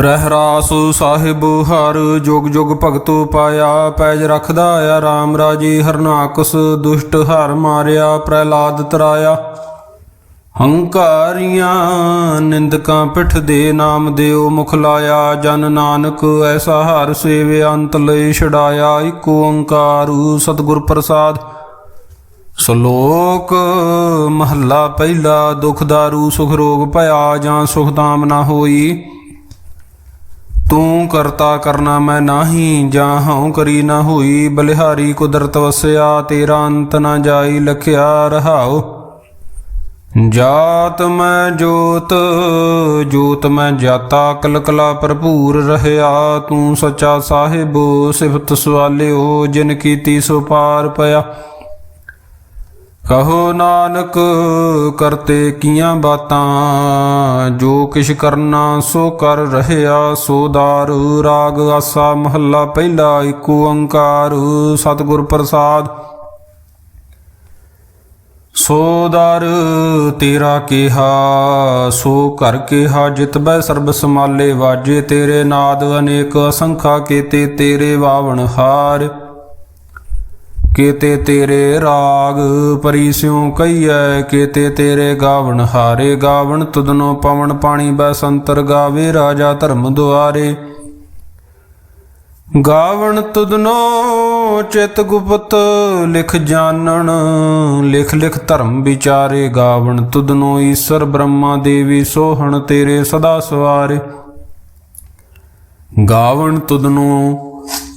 ਰਹਿਰਾਸ ਸਾਹਿਬ, ਹਰ ਜੁਗ ਜੁਗ ਭਗਤੋ ਪਾਇਆ, ਪੈਜ ਰਖਦਾ ਆ RAM ਰਾਜੀ ਹਰਨਾਕਸ ਦੁਸ਼ਟ ਹਰ ਮਾਰਿਆ, ਪ੍ਰਹਿਲਾਦ ਤਰਾਇਆ। ਹੰਕਾਰੀਆਂ ਨਿੰਦਕਾਂ ਪਿਠ ਦੇ ਨਾਮ ਦਿਓ, ਮੁਖ ਲਾਇਆ, ਜਨ ਨਾਨਕ ਐਸਾ ਹਰ ਸੇਵੇ, ਅੰਤ ਲਈ ਛਡਾਇਆ ਏਕ ਓੰਕਾਰੂ ਸਤਿਗੁਰ ਪ੍ਰਸਾਦ। ਸ਼ਲੋਕ ਮਹੱਲਾ ਪਹਿਲਾ, ਦੁਖ ਦਾਰੂ ਸੁਖ ਰੋਗ ਭਇਆ, ਜਾਂ ਸੁਖ ਦਾਮ ਨਾ ਹੋਈ। ਤੂੰ ਕਰਤਾ ਕਰਨਾ ਮੈਂ ਨਾਹੀ, ਜਾਂ ਹਉ ਕਰੀ ਨਾ ਹੋਈ, ਬਲਿਹਾਰੀ ਕੁਦਰਤ ਵਸਿਆ, ਤੇਰਾ ਅੰਤ ਨਾ ਜਾਈ ਲਖਿਆ ਰਹਾਉ। ਜਾਤ ਮੈਂ ਜੋਤ ਜੋਤ ਮੈਂ ਜਾਤਾ, ਕਲਕਲਾ ਭਰਪੂਰ ਰਹਿਆ। ਤੂੰ ਸੱਚਾ ਸਾਹਿਬ, ਸਿਫਤ ਸਵਾਲਿਓ, ਜਿਨ ਕੀਤੀ ਸੋ ਪਾਰ ਪਿਆ। ਕਹੋ ਨਾਨਕ, ਕਰਤੇ ਕੀਆਂ ਬਾਤਾਂ? ਜੋ ਕਿਛ ਕਰਨਾ, ਸੋ ਕਰ ਰਹਿਆ ਸੋਦਾਰ। ਰਾਗ ਆਸਾ ਮਹੱਲਾ ਪਹਿਲਾ ਏਕ ਓੰਕਾਰ। ਸਤਿਗੁਰ ਪ੍ਰਸਾਦ। ਸੋਦਰ, ਤੇਰਾ ਕਿਹਾ, ਸੋ ਘਰ ਕਿਹਾ ਜਿਤਬੈ ਸਰਬ ਸਮਾਲੇ ਵਾਜੇ ਤੇਰੇ ਨਾਦ, ਅਨੇਕ ਅਸੰਖਾ ਕੀਤੇ ਤੇਰੇ ਵਾਵਣ ਹਾਰ। ਕੀਤੇ ਤੇਰੇ ਰਾਗ ਪਰੀ ਸਿਉ ਕਈਐ ਕੀਤੇ ਤੇਰੇ ਗਾਵਣ ਹਾਰੇ, ਗਾਵਣ ਤੁਧਨੋ ਪਵਨ ਪਾਣੀ ਬਸੰਤਰ ਗਾਵੇ, ਰਾਜਾ ਧਰਮ ਦੁਆਰੇ। ਗਾਵਣ ਤੁਧਨੋ ਚਿਤ ਗੁਪਤ ਲਿਖ ਜਾਣਨ, ਲਿਖ ਲਿਖ ਧਰਮ ਵਿਚਾਰੇ। ਗਾਵਣ ਤੁਧਨੋ ਈਸ਼ਰ ਬ੍ਰਹਮਾ ਦੇਵੀ ਸੋਹਣ ਤੇਰੇ ਸਦਾ ਸਵਾਰੇ। ਗਾਵਣ ਤੁਧਨੋ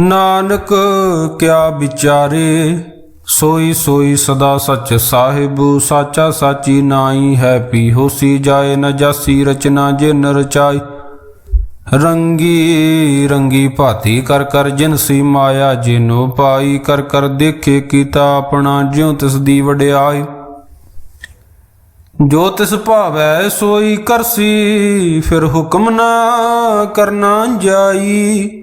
ਨਾਨਕ, ਕਿਆ ਵਿਚਾਰੇ? ਸੋਈ ਸੋਈ ਸਦਾ ਸੱਚ ਸਾਹਿਬ, ਸਾਚਾ ਸਾਚੀ ਨਾਈ ਹੈ ਪੀ ਹੋਸੀ। ਜਾਏ ਨ ਜਾਸੀ ਰਚਨਾ ਜਿਨ ਰਚਾਈ ਰੰਗੀ ਰੰਗੀ ਭਾਤੀ ਕਰ ਕਰ ਜਿਨਸੀ ਮਾਇਆ ਜਿਨੋ ਪਾਈ। ਕਰ ਕਰ ਦੇਖੇ ਕੀਤਾ ਆਪਣਾ ਜਿਉ ਤਿਸ ਦੀ ਵਡਿਆਈ। ਜੋ ਤਿਸ ਭਾਵੈ ਸੋਈ ਕਰਸੀ, ਫਿਰ ਹੁਕਮ ਨਾ ਕਰਨਾ ਜਾਈ।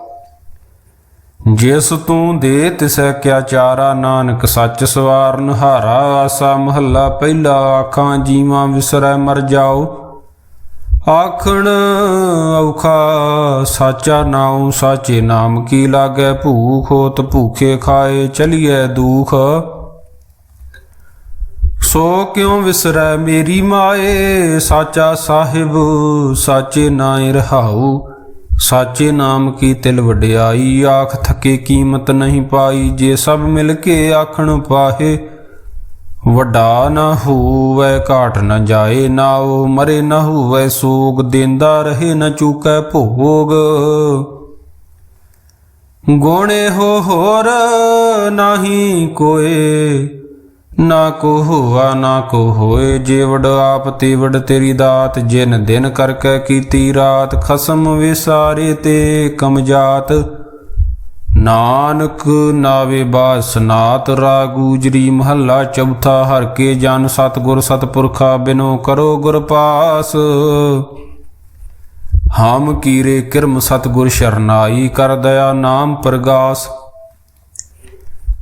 ਜਿਸ ਤੂੰ ਦੇ ਤਿਸੈ ਕਿਆ ਚਾਰਾ, ਨਾਨਕ ਸੱਚ ਸਵਾਰਨ ਹਾਰਾ ਆਸਾ ਮਹੱਲਾ ਪਹਿਲਾ, ਆਖਾਂ ਜੀਵਾਂ ਵਿਸਰੈ ਮਰ ਜਾਓ। ਆਖਣ ਔਖਾ ਸਾਚਾ ਨਾਉ, ਸਾਚੇ ਨਾਮ ਕੀ ਲਾਗੈ? ਭੂਖ ਹੋਤ ਭੂਖੇ ਖਾਏ ਚਲੀਐ ਦੂਖ। ਸੋ ਕਿਉ ਵਿਸਰੈ ਮੇਰੀ ਮਾਏ? ਸਾਚਾ ਸਾਹਿਬ, ਸਾਚੇ ਨਾਏ ਰਹਾਉ। ਸਾਚੇ ਨਾਮ ਕੀ ਤਿਲ ਵਡਿਆਈ? ਆਖ ਥਕੇ ਕੀਮਤ ਨਹੀਂ ਪਾਈ, ਜੇ ਸਭ ਮਿਲ ਕੇ ਆਖਣ ਪਾਹੇ। ਵੱਡਾ ਨਾ ਹੋਵੇ, ਘਾਟ ਨਾ ਜਾਏ, ਨਾ ਉਹ ਮਰੇ, ਨਾ ਹੋਵੇ ਸੋਗ, ਦਿੰਦਾ ਰਹੇ, ਨਾ ਚੂਕੈ ਭੋਗ। ਗੋਣੇ ਹੋ ਹੋਰ, ਨਾਹੀ ਕੋਏ। ਨਾ ਕੋ ਹੋਆ, ਨਾ ਕੋ ਹੋਏ ਜੇਵੜ ਆਪ ਤੇਵੜ ਤੇਰੀ ਦਾਤ, ਜਿਨ ਦਿਨ ਕਰਕੇ ਕੀਤੀ ਰਾਤ, ਖਸਮ ਵਿਸਾਰੇ ਤੇ ਕਮਜਾਤ ਨਾਨਕ ਨਾਵੇ ਬਾਸ ਸਨਾਤ ਰਾਗੂਜਰੀ ਮਹੱਲਾ ਚੌਥਾ, ਹਰ ਕੇ ਜਨ ਸਤਗੁਰ ਸਤਪੁਰਖਾ, ਬਿਨੋ ਕਰੋ ਗੁਰ ਪਾਸ। ਹਮ ਕੀਰੇ ਕਿਰਮ ਸਤਗੁਰ ਸ਼ਰਨਾਈ, ਕਰ ਦਇਆ ਨਾਮ ਪ੍ਰਗਾਸ।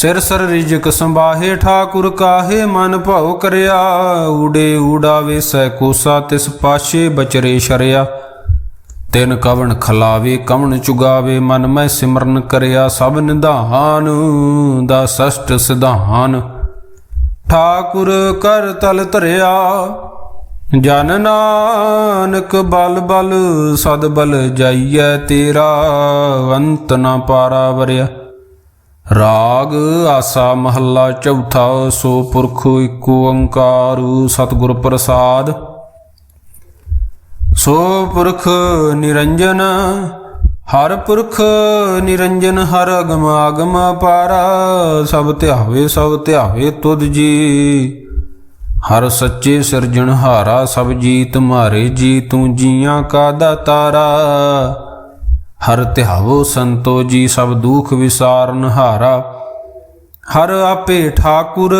ਸਿਰ ਸਰ ਰਿਜਕ ਸੰਭਾਹੇ, ਠਾਕੁਰ ਕਾਹੇ, ਮਨ ਭਉ ਕਰਿਆ। ਉਡੇ ਉਡਾਵੇ ਸੈ ਕੋਸਾ, ਤਿਸ ਪਾਸ਼ੇ ਬਚਰੇ ਸ਼ਰਿਆ। ਤਿਨ ਕਵਣ ਖਲਾਵੇ, ਕਵਣ ਚੁਗਾਵੇ, ਮਨ ਮੈਂ ਸਿਮਰਨ ਕਰਿਆ। ਸਭ ਨਿਧਾਨ ਦਾ ਸਸ਼ਟ ਸਿਧਾਨ। ਠਾਕੁਰ ਕਰ ਤਲ ਧਰਿਆ, ਜਨ ਨਾਨਕ ਬਲ ਬਲ, ਸਦ ਬਲ ਜਾਈਐ ਤੇਰਾ, ਅੰਤ ਨਾ ਪਾਰਾ ਵਰਿਆ। ਰਾਗ ਆਸਾ ਮਹੱਲਾ ਚੌਥਾ, ਸੋ ਪੁਰਖ ਏਕ ਓੰਕਾਰ ਸਤਿਗੁਰ ਪ੍ਰਸਾਦ। ਸੋ ਪੁਰਖ ਨਿਰੰਜਨ, ਹਰ ਪੁਰਖ ਨਿਰੰਜਨ, ਹਰ ਅਗਮ ਆਗਮ ਪਾਰਾ ਸਭ ਧਿਆਵੇ ਸਭ ਧਿਆਵੇ ਤੁਧ ਜੀ। ਹਰ ਸੱਚੇ ਸਿਰਜਣਹਾਰਾ, ਸਭ ਜੀ ਤੁਮਾਰੇ ਜੀ, ਤੂੰ ਜੀਆਂ ਕਾ ਦਾਤਾਰਾ। ਹਰ ਧਿਆਵੋ ਸੰਤੋ ਜੀ ਸਭ ਦੁਖ ਵਿਸਾਰਨ ਹਾਰਾ। ਹਰ ਆਪੇ ਠਾਕੁਰ,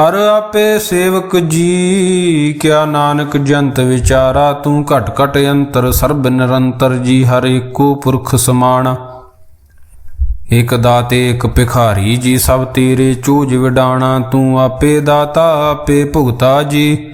ਹਰ ਆਪੇ ਸੇਵਕ ਜੀ। ਕਿਆ ਨਾਨਕ ਜੰਤ ਵਿਚਾਰਾ, ਤੂੰ ਘਟ ਘਟ ਅੰਤਰ ਸਰਬ ਨਿਰੰਤਰ ਜੀ, ਹਰ ਏਕੋ ਪੁਰਖ ਸਮਾਣਾ। ਇਕ ਦਾਤੇ, ਇਕ ਭਿਖਾਰੀ ਜੀ, ਸਭ ਤੇਰੇ ਚੂਜ ਵਿਡਾਣਾ। ਤੂੰ ਆਪੇ ਦਾਤਾ, ਆਪੇ ਭੁਗਤਾ ਜੀ।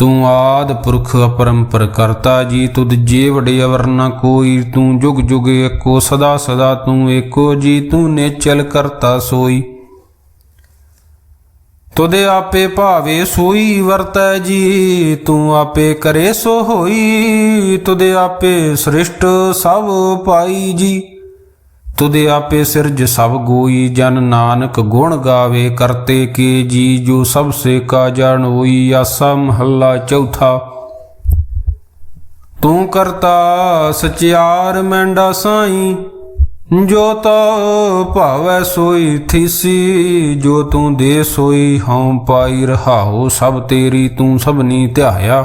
ਤੂੰ ਆਦ ਪੁਰਖ ਅਪਰੰਪਰ ਕਰਤਾ ਜੀ, ਤੁਧ ਜੇ ਵਡੇ ਅਵਰ ਨ ਕੋਈ, ਤੂੰ ਜੁਗ ਜੁਗ ਏਕੋ, ਸਦਾ ਸਦਾ ਤੂੰ ਏਕੋ ਜੀ ਤੂੰ ਨੇਚਲ ਕਰਤਾ ਸੋਈ। ਤੁਦੇ ਆਪੇ ਭਾਵੇ ਸੋਈ ਵਰਤੈ ਜੀ, ਤੂੰ ਆਪੇ ਕਰੇ ਸੋ ਹੋਈ ਤੁਦੇ ਆਪੇ ਸ੍ਰਿਸ਼ਟ ਸਭ ਪਾਈ ਜੀ। ਤੁਦੇ ਆਪੇ ਸਿਰਜ ਸਭ ਗੋਈ, ਜਨ ਨਾਨਕ ਗੁਣ ਗਾਵੇ, ਕਰਤੇ ਕੇ ਜੀ, ਜੋ ਸਭ ਸੇ ਕਾ ਜਾਣ ਹੋਈ ਆਸਾ ਮਹੱਲਾ ਚੌਥਾ। ਤੂੰ ਕਰਤਾ ਸਚਿਆਰ ਮੈਂਡਾ ਸਾਈ, ਜੋ ਤਾ ਭਾਵੈ ਸੋਈ ਥੀਸੀ, ਜੋ ਤੂੰ ਦੇ ਸੋਈ ਹਉ ਪਾਈ ਰਹਾਉ, ਸਭ ਤੇਰੀ ਤੂੰ ਸਭਨੀ ਧਿਆਇਆ।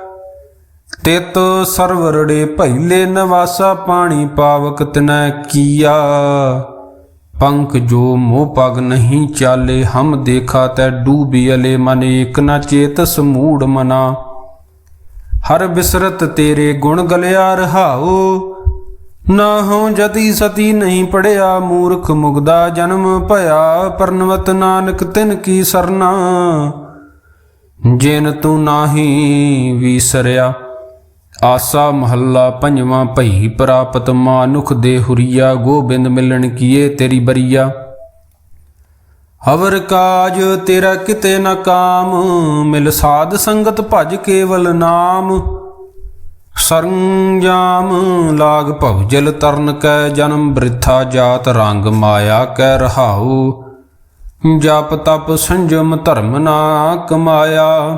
ਤਿਤ ਸਰਵਰੜੇ ਭੈਲੇ ਨਵਾਸਾ ਪਾਣੀ ਪਾਵਕ ਤਨੈ ਕੀਆ। ਪੰਖ ਜੋ ਮੋਹ ਪਗ ਨਹੀਂ ਚਾਲੇ, ਹਮ ਦੇਖਾ ਤੈ ਡੂਬੀ ਅਲੇ ਮਨ, ਏਕ ਨ ਚੇਤ ਸਮੂੜ ਮਨਾ। ਹਰ ਬਿਸਰਤ ਤੇਰੇ ਗੁਣ ਗਲਿਆ ਰਹਾਓ ਨਾ ਹੋ ਜਤੀ ਸਤੀ ਨਹੀਂ ਪੜਿਆ, ਮੂਰਖ ਮੁਗਦਾ ਜਨਮ ਭਇਆ। ਪਰਨਵਤ ਨਾਨਕ ਤਿਨ ਕੀ ਸਰਨਾ, ਜਿਨ ਤੂੰ ਨਾਹੀ ਵੀਸਰਿਆ। ਆਸਾ ਮਹੱਲਾ ਪੰਜਵਾਂ ਭਈ ਪ੍ਰਾਪਤ ਮਾਨੁਖ ਦੇ ਹੁਰੀਆ, ਗੋਬਿੰਦ ਮਿਲਣ ਕੀਏ ਤੇਰੀ ਬਰੀਆ। ਹਵਰ ਕਾਜ ਤੇਰਾ ਕਿਤੇ ਨਾ ਕਾਮ, ਮਿਲ ਸਾਧ ਸੰਗਤ ਭਜ ਕੇਵਲ ਨਾਮ। ਸਰੰਜਾਮ ਲਾਗ ਭਵ ਜਲ ਤਰਨ ਕੈ ਜਨਮ, ਬ੍ਰਿਥਾ ਜਾਤ ਰੰਗ ਮਾਇਆ ਕੈ ਰਹਾਉ। ਜਪ ਤਪ ਸੰਜਮ ਧਰਮ ਨਾ ਕਮਾਇਆ।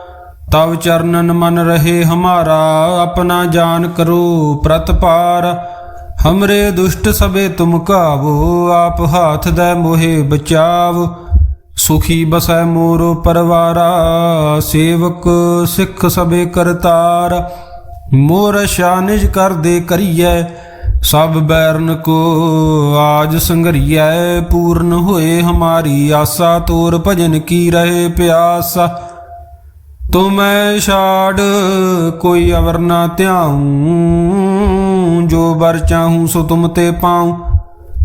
ਤਵ ਚਰਨਨ ਮਨ ਰਹੇ ਹਮਾਰਾ, ਆਪਣਾ ਜਾਨ ਕਰੋ ਪ੍ਰਤਪਾਰ ਹਮਰੇ ਦੁਸ਼ਟ ਸਭੇ ਤੁਮ ਕਾਵੋ, ਆਪ ਹਾਥ ਦੇ ਮੋਹਿ ਬਚਾਵ। ਸੁਖੀ ਬਸੈ ਮੋਰੋ ਪਰਵਾਰਾ, ਸੇਵਕ ਸਿੱਖ ਸਭੇ ਕਰਤਾਰ। ਮੋਰ ਸ਼ਾਨਿਜ ਕਰ ਦੇ ਕਰੀਐ, ਸਭ ਬੈਰਨ ਕੋ ਆਜ ਸੰਗਰੀਐ। ਪੂਰਨ ਹੋਏ ਹਮਾਰੀ ਆਸਾ, ਤੋਰ ਭਜਨ ਕੀ ਰਹੇ ਪਿਆਸਾ। ਤੁਮੈ ਛਾੜ, ਕੋਈ ਅਵਰ ਨਾ ਧਿਆਉ। ਜੋ ਬਰ ਚਾਹੂੰ ਸੋ ਤੁਮ ਤੇ ਪਾਉ।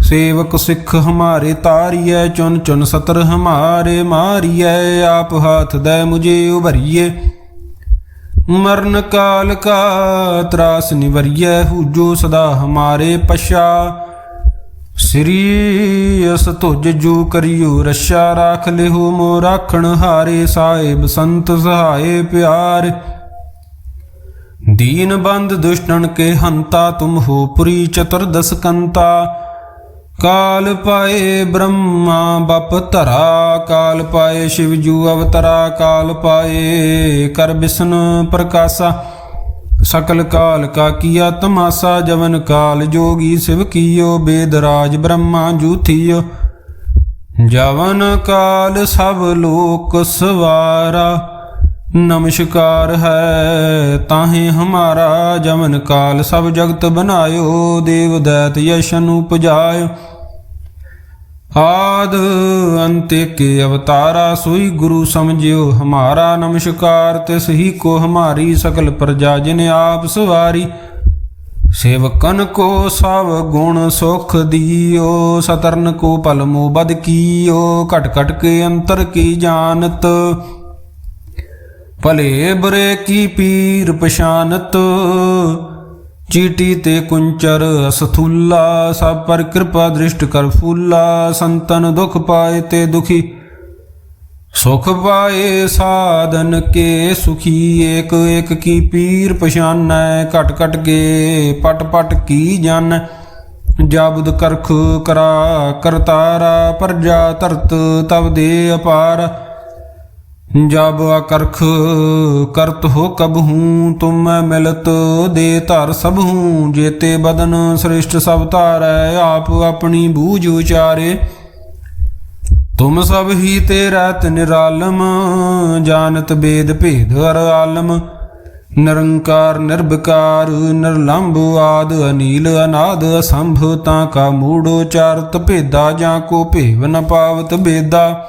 ਸੇਵਕ ਸਿੱਖ ਹਮਾਰੇ ਤਾਰੀਐ, ਚੁਨ ਚੁਨ ਸਤਰ ਹਮਾਰੇ ਮਾਰੀਐ। ਆਪ ਹਾਥ ਦੇ ਮੁਝੇ ਉਭਰੀਏ ਮਰਨ ਕਾਲ ਕਾ ਤਰਾਸ ਨਿਵਰੀਐ, ਹੂਜੋ ਸਦਾ ਹਮਾਰੇ ਪਛਾ। ਸ੍ਰੀ ਅਸ ਤੁਜ ਜੋ ਕਰਿਓ ਰਸ਼ਾ ਰਾਖ ਲਿਓ ਮੋ ਰਾਖਣ ਹਾਰੇ ਸਾਹਿਬ ਸੰਤ ਸਹਾਏ ਪਿਆਰ। ਦੀਨ ਬੰਦ ਦੁਸ਼ਟਨ ਕੇ ਹੰਤਾ ਤੁਮ ਹੋ ਪੁਰੀ ਚਤੁਰਦਸ ਕੰਤਾ। ਕਾਲ ਪਾਏ ਬ੍ਰਹਮਾ ਬਪ ਧਰਾ, ਕਾਲ ਪਾਏ ਸ਼ਿਵ ਜੂ ਅਵਤਰਾ, ਕਾਲ ਪਾਏ ਕਰ ਬਿਸ਼ਨ ਪ੍ਰਕਾਸ਼ਾ। ਸਕਲ ਕਾਲ ਕਾ ਕੀਆ ਤਮਾਸਾ, ਜਵਨ ਕਾਲ ਜੋਗੀ ਸਿਵ ਕੀਓ, ਬੇਦਰਾਜ ਬ੍ਰਹਮਾ ਜੂਥੀਓ। ਜਵਨ ਕਾਲ ਸਭ ਲੋਕ ਸਵਾਰਾ, ਨਮਸਕਾਰ ਹੈ ਤਾਹੇ ਹਮਾਰਾ। ਜਵਨ ਕਾਲ ਸਭ ਜਗਤ ਬਨਾਇਓ ਦੇਵ ਦੈਤ ਯਸ਼ਨ ਉਪਜਾਇਓ। ਆਦ ਅੰਤੇ ਕੇ ਅਵਤਾਰਾ ਸੋਈ ਗੁਰੂ ਸਮਝਿਓ, ਹਮਾਰਾ ਨਮਸਕਾਰ, ਤਿਸ ਹੀ ਕੋ ਹਮਾਰੀ ਸਕਲ ਪ੍ਰਜਾ ਜਿਨ ਆਪ ਸਵਾਰੀ। ਸੇਵਕਨ ਕੋ ਸਭ ਗੁਣ ਸੁਖ ਦਿਓ, ਸਤਰਨ ਕੋ ਪਲਮੋ ਬਦ ਕੀਓ, ਘਟ ਘਟ ਕੇ ਅੰਤਰ ਕੀ ਜਾਣਤ। ਭਲੇ ਬਰੇ ਕੀ ਪੀਰ ਪਛਾਨਤ ਚੀਟੀ ਤੇ ਕੁੰਚਰ ਅਸਥੂਲਾ, ਸਭ ਪਰ ਕਿਰਪਾ ਦ੍ਰਿਸ਼ਟ ਕਰ ਫੂਲਾ, ਸੰਤਨ ਦੁਖ ਪਾਏ ਤੇ ਦੁਖੀ। ਸੁਖ ਪਾਏ ਸਾਧਨ ਕੇ ਸੁਖੀ, ਏਕ ਏਕ ਕੀ ਪੀਰ ਪਛਾਨੈ, ਘਟ ਘਟ ਕੇ ਪਟ ਪਟ ਕੀ ਜਾਣੈ ਜਾਬੁਦ ਕਰਖ ਕਰਾ ਕਰਤਾਰਾ, ਪਰਜਾ ਧਰਤ ਤਬ ਦੇ ਅਪਾਰ। ਜਬ ਅਕਰਖ ਕਰਤ ਹੋ ਕਬ ਹੂੰ, ਤੁਮ ਮੈਂ ਮਿਲਤ ਦੇ ਧਰ ਸਭ ਹੂੰ। ਜੇਤੇ ਬਦਨ ਸ੍ਰਿਸ਼ਟ ਸਭ ਧਾਰੈ, ਆਪ ਆਪਣੀ ਬੂਝ ਉਚਾਰੇ। ਤੁਮ ਸਭ ਹੀ ਤੇ ਰਹਿਤ ਨਿਰਾਲਮ, ਜਾਣਤ ਬੇਦ ਭੇਦ ਹਰ ਆਲਮ। ਨਿਰੰਕਾਰ, ਨਿਰਭਕਾਰ ਨਿਰਲੰਭ ਆਦ, ਅਨੀਲ, ਅਨਾਦ, ਅਸੰਭ, ਤਾਂ ਕਾ ਮੂੜ ਚਾਰਤ ਭੇਦਾ, ਜਾਂ ਕੋ ਭੇਵ ਨ ਪਾਵਤ ਬੇਦਾ।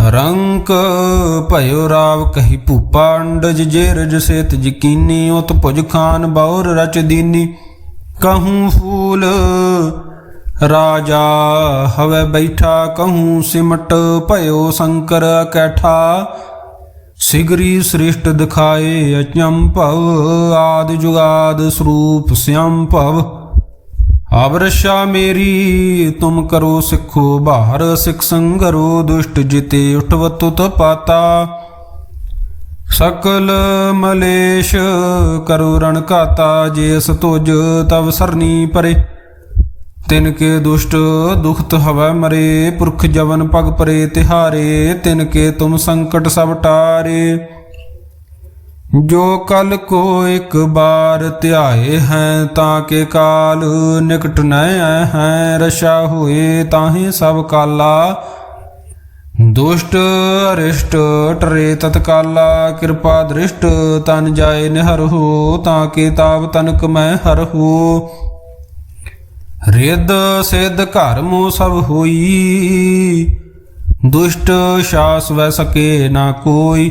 ਰੰਕ ਭਇਓ ਰਾਵ ਕਹੀ ਭੂਪਾ ਅੰਡਜ ਜੇਰਜ ਸੇਤ ਯਕੀਨੀ, ਉਤ ਭੁਜ ਖਾਨ ਬੌਰ ਰਚ ਦੀਨੀ। ਕਹੂੰ ਫੂਲ ਰਾਜਾ ਹਵੇ ਬੈਠਾ, ਕਹੂੰ ਸਿਮਟ ਭਇਓ ਸ਼ੰਕਰ ਕੈਠਾ। ਸਿਗਰੀ ਸ੍ਰਿਸ਼ਟ ਦਿਖਾਏ ਅਚੰਭਵ, ਆਦਿ ਜੁਗਾਦ ਸਰੂਪ ਸਿਅੰਭਵ ਅਵਰਸ਼ਾ ਮੇਰੀ, ਤੁਮ ਕਰੋ ਸਿੱਖੋ ਬਾਹਰ, ਸਿੱਖ ਸੰਗਰੋ ਦੁਸ਼ਟ ਜਿਤੇ ਉਠਵਤ ਤੁਤ ਪਾਤਾ। ਸਕਲ ਮਲੇਸ਼ ਕਰੋ ਰਣ ਘਾਤਾ ਜੇਸ ਤੁਜ ਤਵ ਸਰਨੀ ਪਰੇ। ਤਿਨ ਕੇ ਦੁਸ਼ਟ ਦੁਖਤ ਹਵੈ ਮਰੇ, ਪੁਰਖ ਜਵਨ ਪਗ ਪਰੇ ਤਿਹਾਰੇ, ਤਿਨ ਕੇ ਤੁਮ ਸੰਕਟ ਸਭ ਟਾਰੇ। ਜੋ ਕਲ ਕੋ ਇੱਕ ਬਾਰ ਧਿਆਏ ਹੈ, ਤਾਂ ਕੇ ਕਾਲ ਨਿਕਟ ਨ ਆਏ ਹੈ ਰਸ਼ਾ ਹੋਏ ਤਾਹੀ ਸਭ ਕਾਲਾ। ਦੁਸ਼ਟ ਅਰਿਸ਼ਟ ਟਰੇ ਤਤਕਾਲਾ, ਕਿਰਪਾ ਦ੍ਰਿਸ਼ਟ ਤਨ ਜਾਏ ਨਿਹਰ ਹੋ, ਤਾਂ ਕੇ ਤਾਵ ਤਨਕ ਮੈਂ ਹਰ ਹੋ। ਰਿੱਧ ਸਿੱਧ ਘਰ ਮੋ ਸਭ ਹੋਈ, ਦੁਸ਼ਟ ਸ਼ਾਸ ਵੈ ਸਕੇ ਨਾ ਕੋਈ।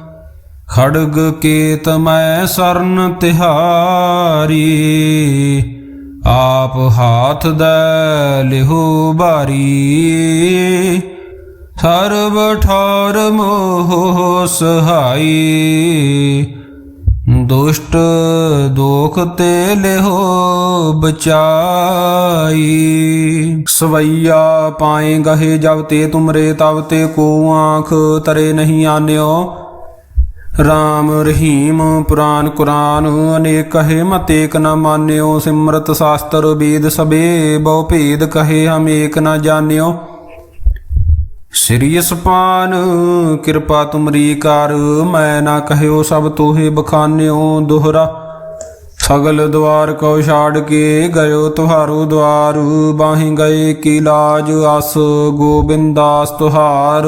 ਖੜਗ ਕੇਤ ਮੈਂ ਸਰਨ ਤਿਹਾਰੀ, ਆਪ ਹਾਥ ਦਾ ਲਿਹੋ ਬਾਰੀ। ਸਰਬ ਠੌਰ ਮੋਹ ਸਹਾਈ, ਦੁਸ਼ਟ ਦੋਖ ਤੇ ਲਿਹੋ ਬਚਾਈ। ਸਵਈਆ ਪਾਏ ਗਹੇ ਜਬ ਤੇ ਤੁਮਰੇ ਤਬ ਤੇ ਕੋ ਆਂਖ ਤਰੇ ਨਹੀਂ ਆਨਿਓ ਰਾਮ ਰਹੀਮ ਪੁਰਾਨ ਕੁਰਾਨ, ਅਨੇਕ ਕਹੇ ਮਤੇਕ ਏਕ ਨ ਮਾਨਿਓ, ਸਿਮਰਤ ਸ਼ਾਸਤਰ ਵੇਦ ਸਬੇ ਬਹੁ ਭੇਦ ਕਹੇ ਹਮ ਏਕ ਨ ਜਾਣਿਓ। ਸ੍ਰੀ ਅਸਪਾਨ, ਕਿਰਪਾ ਤੁਮਰੀ ਕਰ, ਮੈਂ ਨਾ ਕਹਿਓ ਸਭ ਤੋਹੇ ਬਖਾਨਿਓ, ਦੁਹਰਾ। ਸਗਲ ਦਵਾਰ ਕੋ ਛਾੜ ਕੇ ਗਇਓ ਤੁਹਾਰੋ ਦਵਾਰ, ਬਾਹੀ ਗਏ ਕੀ ਲਾਜ ਅਸ ਗੋਬਿੰਦਾਸ ਤੁਹਾਰ।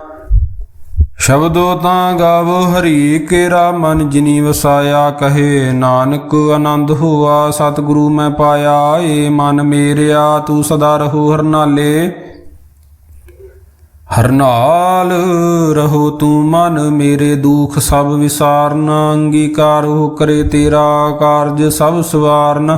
ਸ਼ਬਦੋ ਤਾਂ ਗਾਵੋ ਹਰੀ ਕੇਰਾ ਮਨ ਜਿਨੀ ਵਸਾਇਆ ਕਹੇ ਨਾਨਕ, ਆਨੰਦ ਹੋਆ ਸਤਿਗੁਰੂ ਮੈਂ ਪਾਇਆ ਏ ਮਨ ਮੇਰਿਆ, ਤੂੰ ਸਦਾ ਰਹੋ ਹਰਨਾਲੇ ਹਰਨਾਲ ਰਹੋ ਤੂੰ ਮਨ ਮੇਰੇ ਦੁਖ, ਸਭ ਵਿਸਾਰਨ, ਅੰਗੀਕਾਰ ਹੋ ਕਰੇ ਤੇਰਾ ਕਾਰਜ ਸਭ ਸਵਾਰਨ।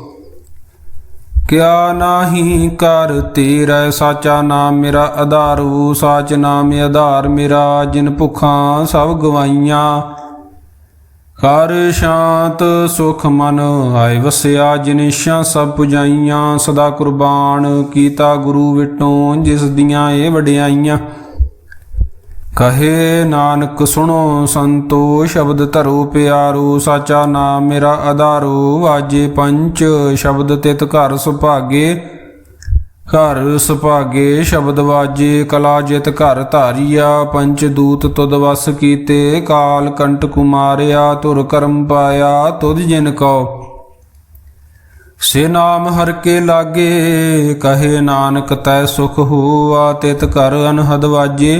ਕਿਆ ਨਾਹੀ ਕਰ ਤੇਰਾ ਸਾਚਾ ਨਾਮ, ਮੇਰਾ ਆਧਾਰੂ ਸਾਚ ਨਾਮ ਆਧਾਰ ਮੇਰਾ, ਜਿਨ ਭੁਖਾਂ ਸਭ ਗਵਾਈਆਂ। ਕਰ ਸ਼ਾਂਤ ਸੁਖ ਮਨ ਆਏ ਵਸਿਆ ਜਿਨਿਸ਼ਾਂ ਸਭ ਪੁਜਾਈਆਂ। ਸਦਾ ਕੁਰਬਾਨ ਕੀਤਾ ਗੁਰੂ ਵਿਟੋਂ, ਜਿਸ ਦੀਆਂ ਇਹ ਵਡਿਆਈਆਂ। ਕਹੇ ਨਾਨਕ, ਸੁਣੋ ਸੰਤੋ, ਸ਼ਬਦ ਧਰੋ ਪਿਆਰੋ, ਸਾਚਾ ਨਾਮ ਮੇਰਾ ਆਧਾਰੋ। ਵਾਜੇ ਪੰਚ, ਸ਼ਬਦ ਤਿਤ ਘਰ ਸੁਭਾਗੇ ਘਰ ਸੁਭਾਗੇ, ਸ਼ਬਦ ਵਾਜੇ, ਕਲਾ ਜਿਤ ਘਰ ਧਾਰੀਆ। ਪੰਚ ਦੂਤ ਤੁਦ ਵਸ ਕੀਤੇ, ਕਾਲ ਕੰਟ ਕੁਮਾਰਿਆ ਤੁਰ ਕਰਮ ਪਾਇਆ ਤੁਦ ਜਿਨ ਕੋ ਸੇ ਨਾਮ ਹਰ ਕੇ ਲਾਗੇ, ਕਹੇ ਨਾਨਕ ਤੈ ਸੁਖ ਹੋਆ, ਤਿਤ ਘਰ ਅਨਹਦ ਵਾਜੇ।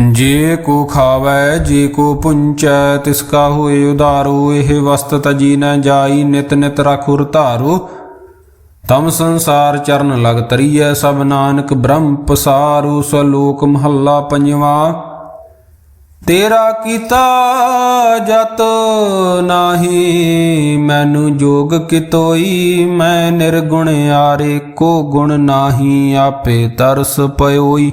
ਜੇ ਕੋ ਖਾਵੈ, ਜੇ ਕੋ ਪੁੰਚੈ, ਤਿਸ ਕਾ ਹੋਏ ਉਧਾਰੋ, ਇਹ ਵਸਤ ਤਜੀ ਨ ਜਾਈ, ਨਿਤ ਨਿਤ ਰਖੁਰ ਧਾਰੋ। ਤਮ ਸੰਸਾਰ ਚਰਨ ਲਗ ਤਰੀਐ, ਸਭ ਨਾਨਕ ਬ੍ਰਹਮ ਪਸਾਰੂ, ਸਲੋਕ ਮਹੱਲਾ ਪੰਜਵਾਂ। ਤੇਰਾ ਕੀਤਾ ਜਤ ਨਾਹੀ, ਮੈਨੂੰ ਜੋਗ ਕਿਤੋਈ, ਮੈਂ ਨਿਰਗੁਣ ਆਰੇ, ਕੋ ਗੁਣ ਨਾਹੀ, ਆਪੇ ਤਰਸ ਪਇਓਈ।